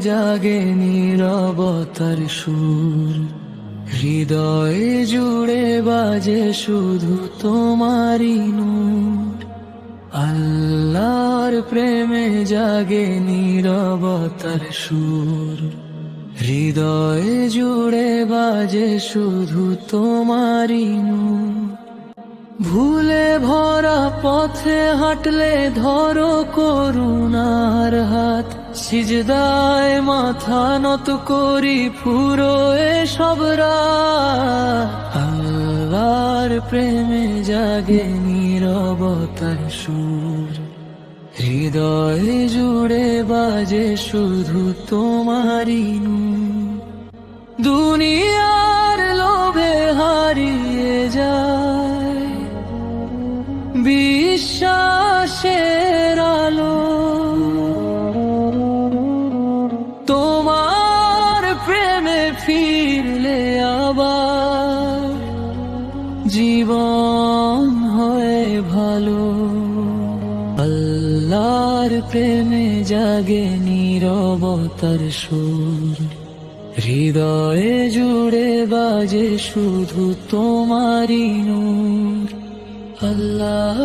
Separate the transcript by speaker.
Speaker 1: জাগে নীরবতার সুর। হৃদয়ে জুড়ে বাজে শুধু তোমারই নূর। আল্লাহর প্রেমে জাগে নীরবতার সুর। হৃদয়ে জুড়ে বাজে শুধু তোমারই নূর। ভুলে ভরা পথে হাঁটলে ধরো করুণার হাত সিজদায় মাথা নত করি পুরো সব আল্লাহর প্রেমে জাগে নীরবতার সুর। হৃদয়ে জুড়ে বাজে শুধু তোমারই দুনিয়ার লোভে হারিয়ে যায়। বিশ্বাসের আলো ফিরলে আবার জীবন হয়ে ভালো। আল্লাহর প্রেমে জাগে নীরবতার সুর। হৃদয়ে জুড়ে বাজে শুধু তোমারই নূর। আল্লাহ